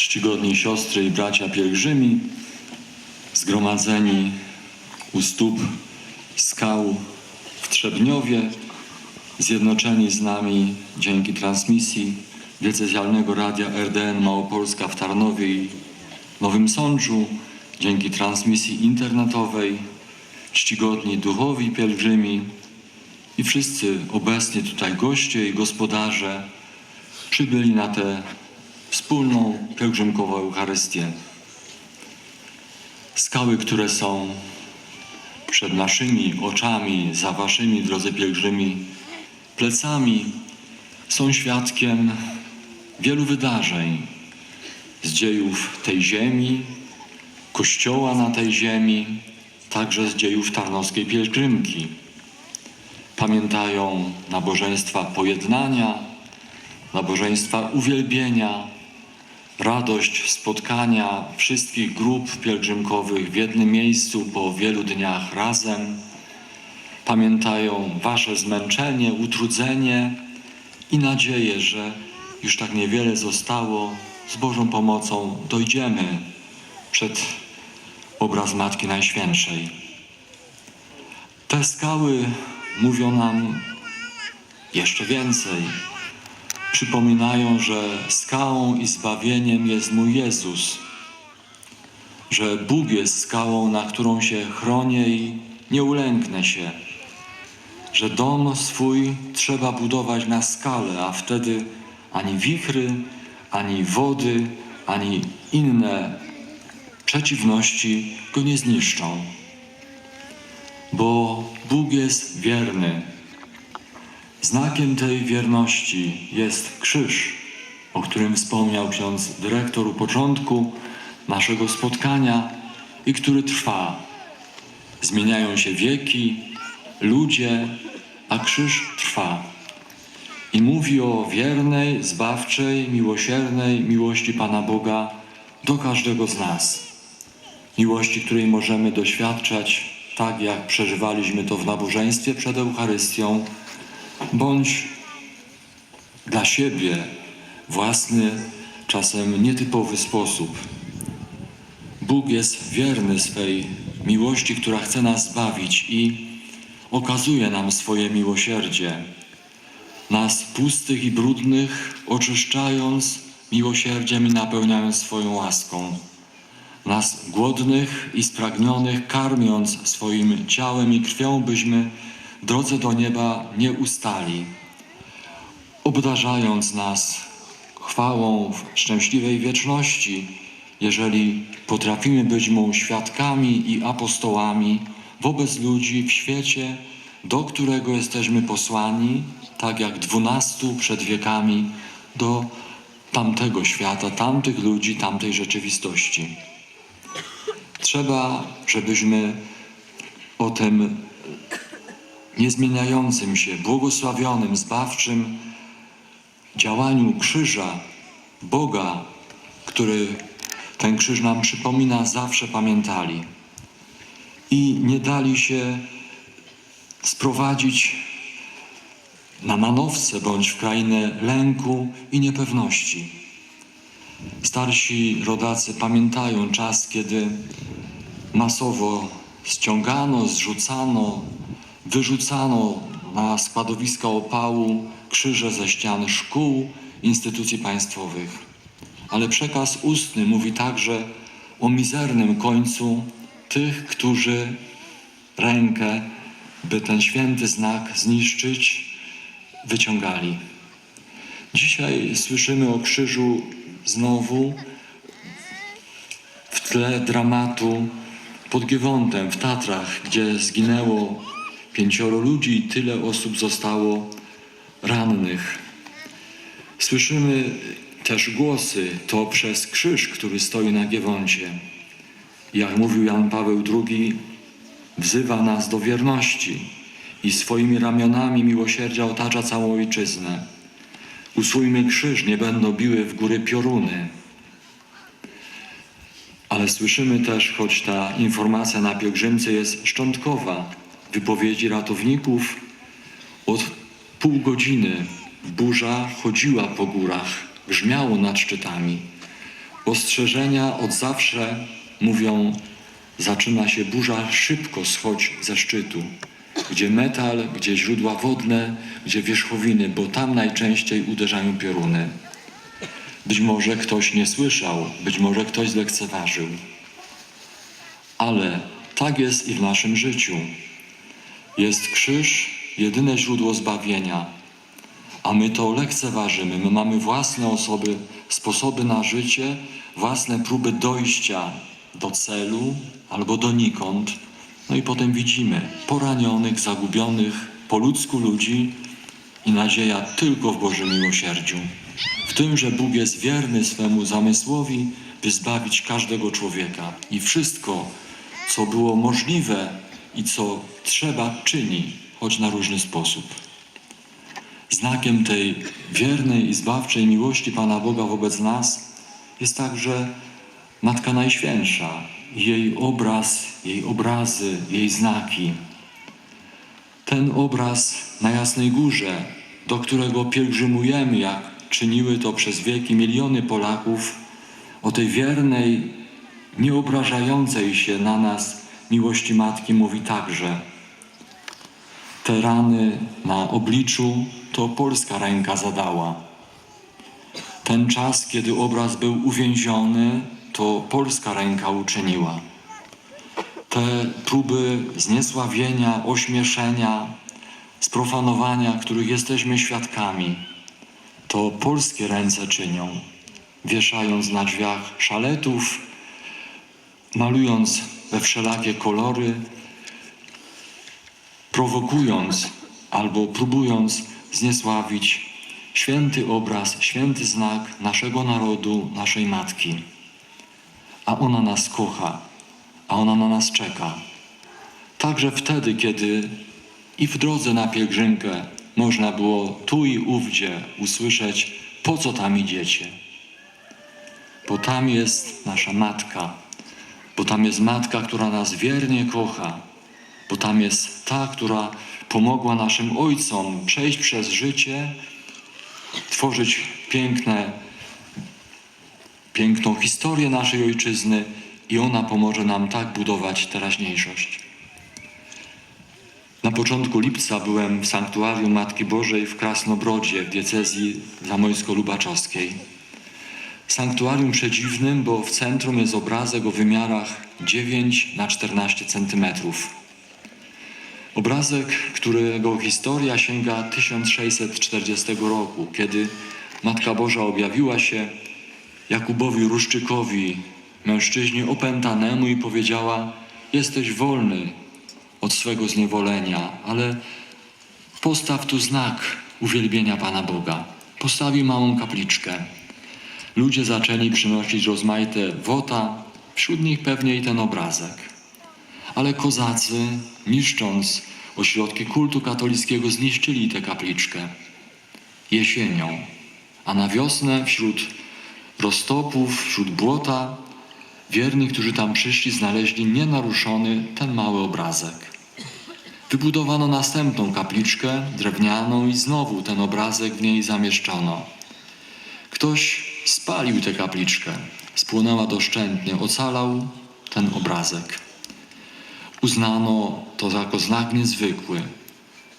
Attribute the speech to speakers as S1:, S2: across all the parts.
S1: czcigodni siostry i bracia pielgrzymi, zgromadzeni u stóp skał w Trzebniowie, zjednoczeni z nami dzięki transmisji diecezjalnego radia RDN Małopolska w Tarnowie i Nowym Sączu, dzięki transmisji internetowej, czcigodni duchowi pielgrzymi i wszyscy obecni tutaj goście i gospodarze przybyli na tę wspólną pielgrzymkową Eucharystię. Skały, które są przed naszymi oczami, za waszymi, drodzy pielgrzymi, plecami, są świadkiem wielu wydarzeń z dziejów tej ziemi, Kościoła na tej ziemi, także z dziejów Tarnowskiej Pielgrzymki. Pamiętają nabożeństwa pojednania, nabożeństwa uwielbienia, radość spotkania wszystkich grup pielgrzymkowych w jednym miejscu po wielu dniach razem. Pamiętają Wasze zmęczenie, utrudzenie i nadzieję, że już tak niewiele zostało. Z Bożą pomocą dojdziemy przed obraz Matki Najświętszej. Te skały mówią nam jeszcze więcej. Przypominają, że skałą i zbawieniem jest mój Jezus, że Bóg jest skałą, na którą się chronię i nie ulęknę się, że dom swój trzeba budować na skale, a wtedy ani wichry, ani wody, ani inne przeciwności go nie zniszczą. Bo Bóg jest wierny. Znakiem tej wierności jest krzyż, o którym wspomniał ksiądz dyrektor u początku naszego spotkania i który trwa. Zmieniają się wieki, ludzie, a krzyż trwa. I mówi o wiernej, zbawczej, miłosiernej miłości Pana Boga do każdego z nas. Miłości, której możemy doświadczać tak, jak przeżywaliśmy to w nabożeństwie przed Eucharystią, bądź dla siebie własny, czasem nietypowy sposób. Bóg jest wierny swej miłości, która chce nas zbawić i okazuje nam swoje miłosierdzie. Nas pustych i brudnych oczyszczając miłosierdziem i napełniając swoją łaską. Nas głodnych i spragnionych karmiąc swoim ciałem i krwią, byśmy drodze do nieba nie ustali. Obdarzając nas chwałą w szczęśliwej wieczności, jeżeli potrafimy być Mu świadkami i apostołami wobec ludzi w świecie, do którego jesteśmy posłani, tak jak dwunastu przed wiekami do tamtego świata, tamtych ludzi, tamtej rzeczywistości. Trzeba, żebyśmy o tym niezmieniającym się, błogosławionym, zbawczym działaniu krzyża Boga, który ten krzyż nam przypomina, zawsze pamiętali i nie dali się sprowadzić na manowce bądź w krainę lęku i niepewności. Starsi rodacy pamiętają czas, kiedy masowo ściągano, zrzucano, wyrzucano na składowiska opału krzyże ze ścian szkół, instytucji państwowych. Ale przekaz ustny mówi także o mizernym końcu tych, którzy rękę, by ten święty znak zniszczyć, wyciągali. Dzisiaj słyszymy o krzyżu znowu w tle dramatu pod Giewątem w Tatrach, gdzie zginęło pięcioro ludzi i tyle osób zostało rannych. Słyszymy też głosy, to przez krzyż, który stoi na Giewoncie. Jak mówił Jan Paweł II, wzywa nas do wierności i swoimi ramionami miłosierdzia otacza całą ojczyznę. Usójmy krzyż, nie będą biły w góry pioruny. Ale słyszymy też, choć ta informacja na pielgrzymce jest szczątkowa, wypowiedzi ratowników od pół godziny burza chodziła po górach, grzmiało nad szczytami. Postrzeżenia od zawsze mówią, zaczyna się burza, szybko schodź ze szczytu. Gdzie metal, gdzie źródła wodne, gdzie wierzchowiny, bo tam najczęściej uderzają pioruny. Być może ktoś nie słyszał, być może ktoś zlekceważył. Ale tak jest i w naszym życiu. Jest krzyż, jedyne źródło zbawienia, a my to lekceważymy. My mamy własne osoby, sposoby na życie, własne próby dojścia do celu albo donikąd. No i potem widzimy poranionych, zagubionych, po ludzku ludzi i nadzieja tylko w Bożym miłosierdziu. W tym, że Bóg jest wierny swemu zamysłowi, by zbawić każdego człowieka. I wszystko, co było możliwe i co trzeba, czyni, choć na różny sposób. Znakiem tej wiernej i zbawczej miłości Pana Boga wobec nas jest także Matka Najświętsza, jej obraz, jej obrazy, jej znaki. Ten obraz na Jasnej Górze, do którego pielgrzymujemy, jak czyniły to przez wieki miliony Polaków, o tej wiernej, nieobrażającej się na nas miłości Matki mówi także. Te rany na obliczu to polska ręka zadała. Ten czas, kiedy obraz był uwięziony, to polska ręka uczyniła. Te próby zniesławienia, ośmieszenia, sprofanowania, których jesteśmy świadkami, to polskie ręce czynią, wieszając na drzwiach szaletów, malując we wszelakie kolory, prowokując albo próbując zniesławić święty obraz, święty znak naszego narodu, naszej matki. A ona nas kocha, a ona na nas czeka. Także wtedy, kiedy i w drodze na pielgrzymkę można było tu i ówdzie usłyszeć, po co tam idziecie. Bo tam jest nasza matka, bo tam jest matka, która nas wiernie kocha, bo tam jest ta, która pomogła naszym ojcom przejść przez życie, tworzyć piękne, piękną historię naszej ojczyzny i ona pomoże nam tak budować teraźniejszość. Na początku lipca byłem w Sanktuarium Matki Bożej w Krasnobrodzie w diecezji zamojsko-lubaczowskiej. Sanktuarium przedziwnym, bo w centrum jest obrazek o wymiarach 9 na 14 centymetrów. Obrazek, którego historia sięga 1640 roku, kiedy Matka Boża objawiła się Jakubowi Ruszczykowi, mężczyźnie opętanemu i powiedziała: Jesteś wolny od swego zniewolenia, ale postaw tu znak uwielbienia Pana Boga. Postawił małą kapliczkę. Ludzie zaczęli przynosić rozmaite wota, wśród nich pewnie i ten obrazek. Ale kozacy, niszcząc ośrodki kultu katolickiego, zniszczyli tę kapliczkę jesienią, a na wiosnę wśród roztopów, wśród błota, wierni, którzy tam przyszli, znaleźli nienaruszony ten mały obrazek. Wybudowano następną kapliczkę drewnianą i znowu ten obrazek w niej zamieszczono. Ktoś spalił tę kapliczkę, spłonęła doszczętnie, ocalał ten obrazek. Uznano to jako znak niezwykły.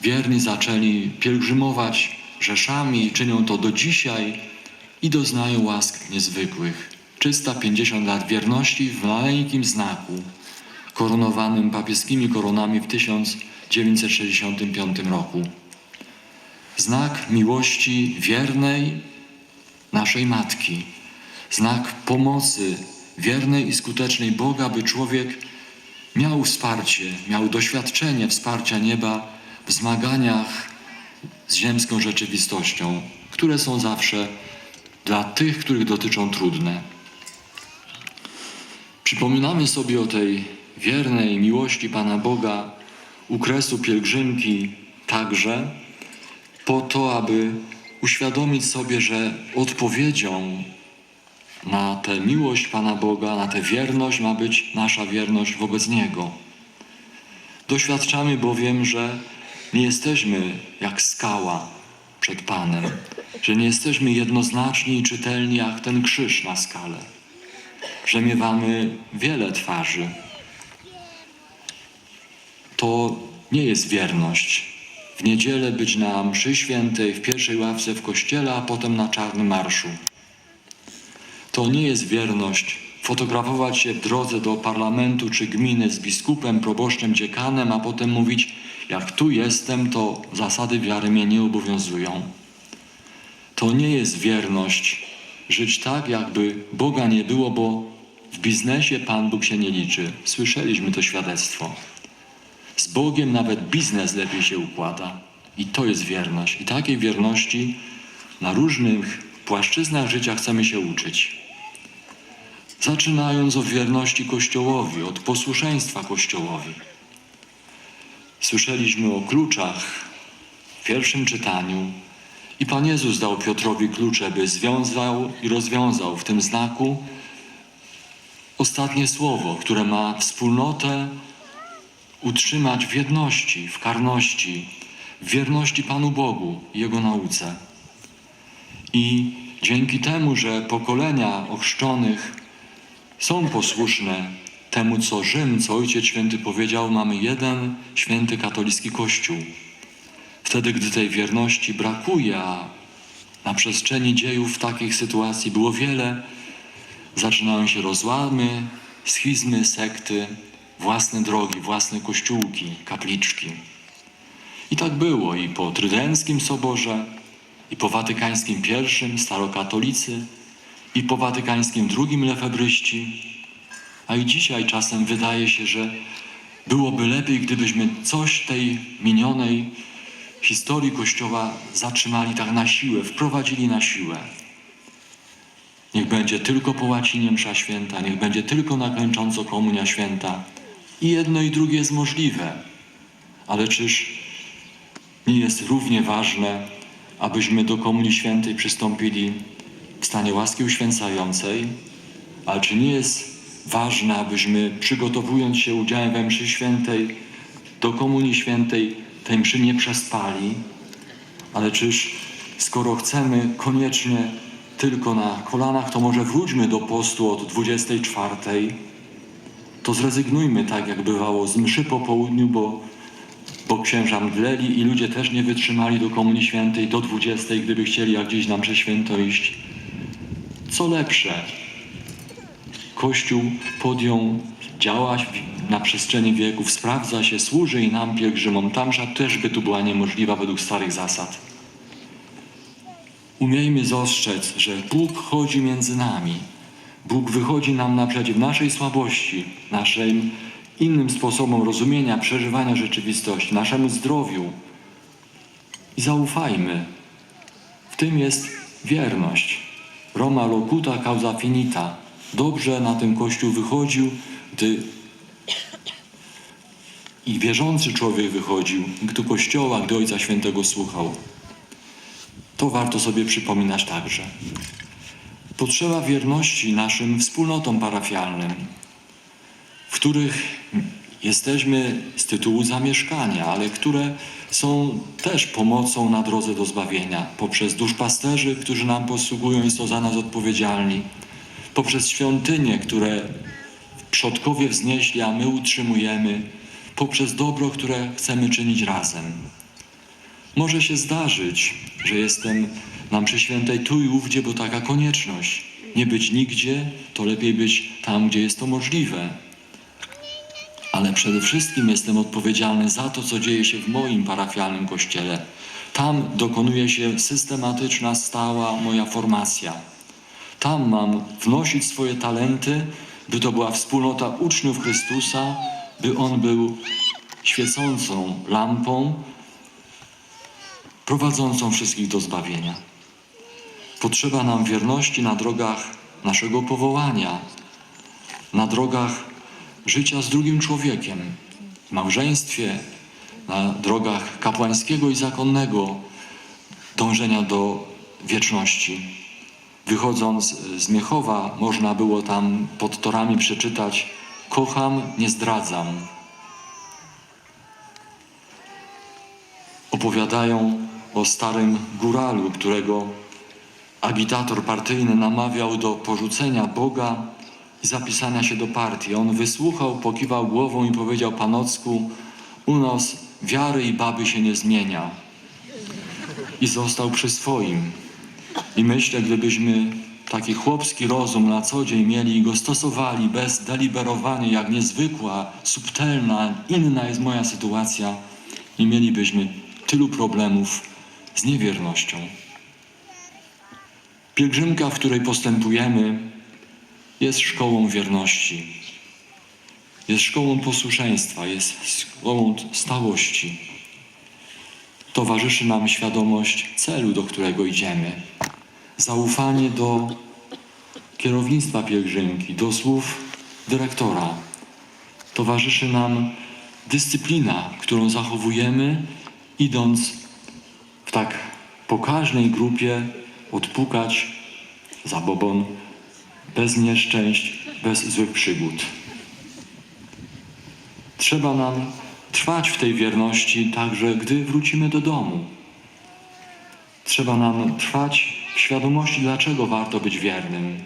S1: Wierni zaczęli pielgrzymować rzeszami czynią to do dzisiaj i doznają łask niezwykłych. 350 lat wierności w maleńkim znaku, koronowanym papieskimi koronami w 1965 roku. Znak miłości wiernej naszej Matki, znak pomocy wiernej i skutecznej Boga, by człowiek miał wsparcie, miał doświadczenie wsparcia nieba w zmaganiach z ziemską rzeczywistością, które są zawsze dla tych, których dotyczą trudne. Przypominamy sobie o tej wiernej miłości Pana Boga u kresu pielgrzymki także po to, aby uświadomić sobie, że odpowiedzią na tę miłość Pana Boga, na tę wierność ma być nasza wierność wobec Niego. Doświadczamy bowiem, że nie jesteśmy jak skała przed Panem, że nie jesteśmy jednoznaczni i czytelni jak ten krzyż na skale. że miewamy wiele twarzy. To nie jest wierność. W niedzielę być na mszy świętej, w pierwszej ławce w kościele, a potem na czarnym marszu. To nie jest wierność fotografować się w drodze do parlamentu czy gminy z biskupem, proboszczem, dziekanem, a potem mówić, jak tu jestem, to zasady wiary mnie nie obowiązują. To nie jest wierność żyć tak, jakby Boga nie było, bo w biznesie Pan Bóg się nie liczy. Słyszeliśmy to świadectwo. Z Bogiem nawet biznes lepiej się układa. I to jest wierność. I takiej wierności na różnych płaszczyznach życia chcemy się uczyć. Zaczynając od wierności Kościołowi, od posłuszeństwa Kościołowi. Słyszeliśmy o kluczach w pierwszym czytaniu i Pan Jezus dał Piotrowi klucze, by związał i rozwiązał w tym znaku ostatnie słowo, które ma wspólnotę utrzymać w jedności, w karności, w wierności Panu Bogu i Jego nauce. I dzięki temu, że pokolenia ochrzczonych są posłuszne temu, co Rzym, co Ojciec Święty powiedział, mamy jeden święty katolicki Kościół. Wtedy, gdy tej wierności brakuje, a na przestrzeni dziejów takich sytuacji było wiele, zaczynają się rozłamy, schizmy, sekty, własne drogi, własne kościółki, kapliczki. I tak było i po Trydenckim Soborze, i po Watykańskim I starokatolicy, i po Watykańskim II lefebryści, a i dzisiaj czasem wydaje się, że byłoby lepiej, gdybyśmy coś tej minionej historii Kościoła zatrzymali tak na siłę, wprowadzili na siłę. Niech będzie tylko po łacinie msza święta, niech będzie tylko na kończąco komunia święta. I jedno i drugie jest możliwe. Ale czyż nie jest równie ważne, abyśmy do komunii świętej przystąpili w stanie łaski uświęcającej, ale czy nie jest ważne, abyśmy przygotowując się udziałem we mszy świętej do komunii świętej tej mszy nie przespali, ale czyż skoro chcemy koniecznie tylko na kolanach, to może wróćmy do postu od 24, to zrezygnujmy tak, jak bywało z mszy po południu, bo, bo księża mdleli i ludzie też nie wytrzymali do Komunii Świętej do 20, gdyby chcieli jak gdzieś na mszę święto iść. Co lepsze, Kościół podjął działać na przestrzeni wieków, sprawdza się, służy i nam pielgrzymom. Tamsza też by tu była niemożliwa według starych zasad. Umiejmy zostać, że Bóg chodzi między nami. Bóg wychodzi nam naprzeciw naszej słabości, naszym innym sposobom rozumienia, przeżywania rzeczywistości, naszemu zdrowiu. I zaufajmy. W tym jest wierność. Roma locuta causa finita. Dobrze na ten Kościół wychodził, gdy i wierzący człowiek wychodził, gdy Kościoła, gdy Ojca Świętego słuchał. To warto sobie przypominać także. Potrzeba wierności naszym wspólnotom parafialnym, w których jesteśmy z tytułu zamieszkania, ale które są też pomocą na drodze do zbawienia, poprzez duszpasterzy, którzy nam posługują i są za nas odpowiedzialni, poprzez świątynie, które przodkowie wznieśli, a my utrzymujemy, poprzez dobro, które chcemy czynić razem. Może się zdarzyć, że jestem na mszy świętej tu i ówdzie, bo taka konieczność. Nie być nigdzie, to lepiej być tam, gdzie jest to możliwe. Ale przede wszystkim jestem odpowiedzialny za to, co dzieje się w moim parafialnym kościele. Tam dokonuje się systematyczna, stała moja formacja. Tam mam wnosić swoje talenty, by to była wspólnota uczniów Chrystusa, by On był świecącą lampą, prowadzącą wszystkich do zbawienia. Potrzeba nam wierności na drogach naszego powołania, na drogach życia z drugim człowiekiem, w małżeństwie, na drogach kapłańskiego i zakonnego dążenia do wieczności. Wychodząc z Miechowa, można było tam pod torami przeczytać: Kocham, nie zdradzam. Opowiadają o starym góralu, którego agitator partyjny namawiał do porzucenia Boga, i zapisania się do partii. On wysłuchał, pokiwał głową i powiedział panocku, u nas wiary i baby się nie zmienia. I został przy swoim. I myślę, gdybyśmy taki chłopski rozum na co dzień mieli i go stosowali bez deliberowania, jak niezwykła, subtelna, inna jest moja sytuacja, nie mielibyśmy tylu problemów z niewiernością. Pielgrzymka, w której postępujemy, jest szkołą wierności. Jest szkołą posłuszeństwa, jest szkołą stałości. Towarzyszy nam świadomość celu, do którego idziemy. Zaufanie do kierownictwa pielgrzymki, do słów dyrektora. Towarzyszy nam dyscyplina, którą zachowujemy, idąc w tak pokaźnej grupie odpukać zabobon bez nieszczęść, bez złych przygód. Trzeba nam trwać w tej wierności także, gdy wrócimy do domu. Trzeba nam trwać w świadomości, dlaczego warto być wiernym.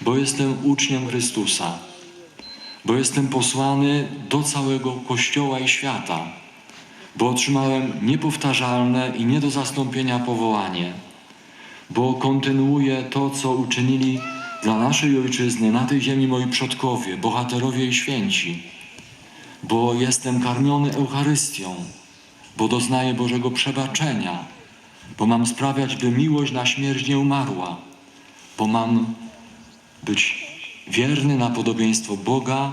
S1: Bo jestem uczniem Chrystusa, bo jestem posłany do całego Kościoła i świata, bo otrzymałem niepowtarzalne i nie do zastąpienia powołanie, bo kontynuuję to, co uczynili dla naszej ojczyzny na tej ziemi moi przodkowie, bohaterowie i święci, bo jestem karmiony Eucharystią, bo doznaję Bożego przebaczenia, bo mam sprawiać, by miłość na śmierć nie umarła, bo mam być wierny na podobieństwo Boga,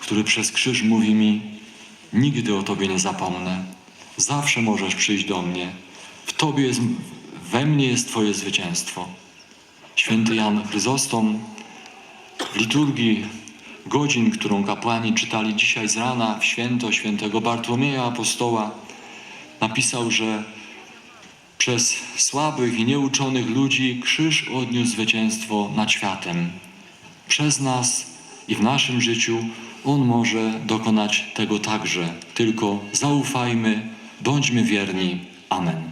S1: który przez krzyż mówi mi: Nigdy o Tobie nie zapomnę. Zawsze możesz przyjść do mnie. W Tobie jest, we mnie jest Twoje zwycięstwo. Święty Jan Chryzostom w liturgii godzin, którą kapłani czytali dzisiaj z rana w święto świętego Bartłomieja Apostoła, napisał, że przez słabych i nieuczonych ludzi krzyż odniósł zwycięstwo nad światem. Przez nas i w naszym życiu On może dokonać tego także. Tylko zaufajmy, bądźmy wierni. Amen.